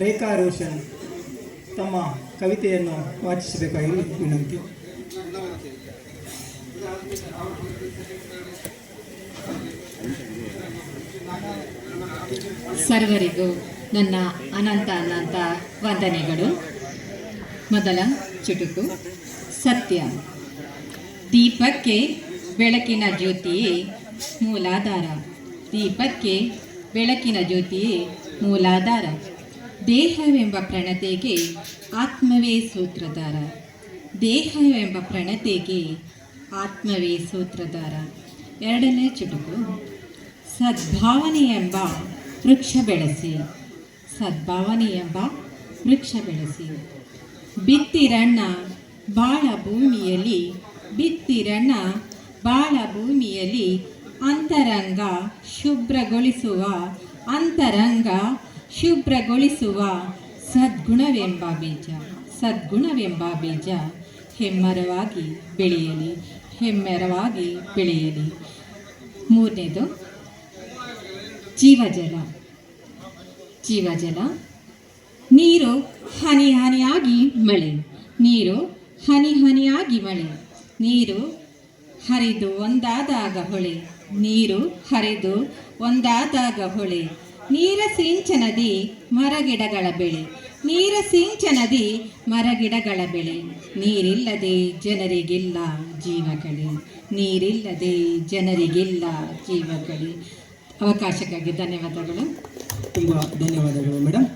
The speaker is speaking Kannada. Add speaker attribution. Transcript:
Speaker 1: ರೇಖಾ ರೋಷನ್ ತಮ್ಮ ಕವಿತೆಯನ್ನು ವಾಚಿಸಬೇಕಾಗಿ ವಿನಂತಿ.
Speaker 2: ಸರ್ವರಿಗೂ ನನ್ನ ಅನಂತ ಅನಂತ ವಂದನೆಗಳು. ಮೊದಲ ಚುಟುಕು, ಸತ್ಯ. ದೀಪಕ್ಕೆ ಬೆಳಕಿನ ಜ್ಯೋತಿಯೇ ಮೂಲಾಧಾರ. ದೀಪಕ್ಕೆ ಬೆಳಕಿನ ಜ್ಯೋತಿಯೇ ಮೂಲಾಧಾರ. ದೇಹವೆಂಬ ಪ್ರಣತೆಗೆ ಆತ್ಮವೇ ಸೂತ್ರಧಾರ. ದೇಹವೆಂಬ ಪ್ರಣತೆಗೆ ಆತ್ಮವೇ ಸೂತ್ರಧಾರ. ಎರಡನೇ ಚುಟುಕು. ಸದ್ಭಾವನೆ ಎಂಬ ವೃಕ್ಷ ಬೆಳೆಸಿ. ಸದ್ಭಾವನೆ ಎಂಬ ವೃಕ್ಷ ಬೆಳೆಸಿ. ಬಿತ್ತಿರಣ್ಣ ಬಾಳ ಭೂಮಿಯಲ್ಲಿ, ಬಿತ್ತಿರಣ್ಣ ಬಾಳ ಭೂಮಿಯಲ್ಲಿ ಅಂತರಂಗ ಶುಭ್ರಗೊಳಿಸುವ ಅಂತರಂಗ ಶುಭ್ರಗೊಳಿಸುವ ಸದ್ಗುಣವೆಂಬ ಬೀಜ ಸದ್ಗುಣವೆಂಬ ಬೀಜ. ಹೆಮ್ಮರವಾಗಿ ಬೆಳೆಯಲಿ ಹೆಮ್ಮರವಾಗಿ ಬೆಳೆಯಲಿ. ಮೂರನೇದು, ಜೀವಜಲ. ಜೀವಜಲ, ನೀರು ಹನಿ ಹನಿಯಾಗಿ ಮಳೆ. ನೀರು ಹನಿ ಹನಿಯಾಗಿ ಮಳೆ. ನೀರು ಹರಿದು ಒಂದಾದಾಗ ಹೊಳೆ. ನೀರು ಹರಿದು ಒಂದಾದಾಗ ಹೊಳೆ. ನೀರ ಸಿಂಚನದಿ ಮರಗಿಡಗಳ ಬೆಳೆ. ನೀರ ಸಿಂಚನದಿ ಮರಗಿಡಗಳ ಬೆಳೆ. ನೀರಿಲ್ಲದೆ ಜನರಿಗಿಲ್ಲ ಜೀವಕಳೆ. ನೀರಿಲ್ಲದೆ ಜನರಿಗಿಲ್ಲ ಜೀವಗಳಿ ಅವಕಾಶಕ್ಕಾಗಿ ಧನ್ಯವಾದಗಳು.
Speaker 1: ತುಂಬ ಧನ್ಯವಾದಗಳು ಮೇಡಮ್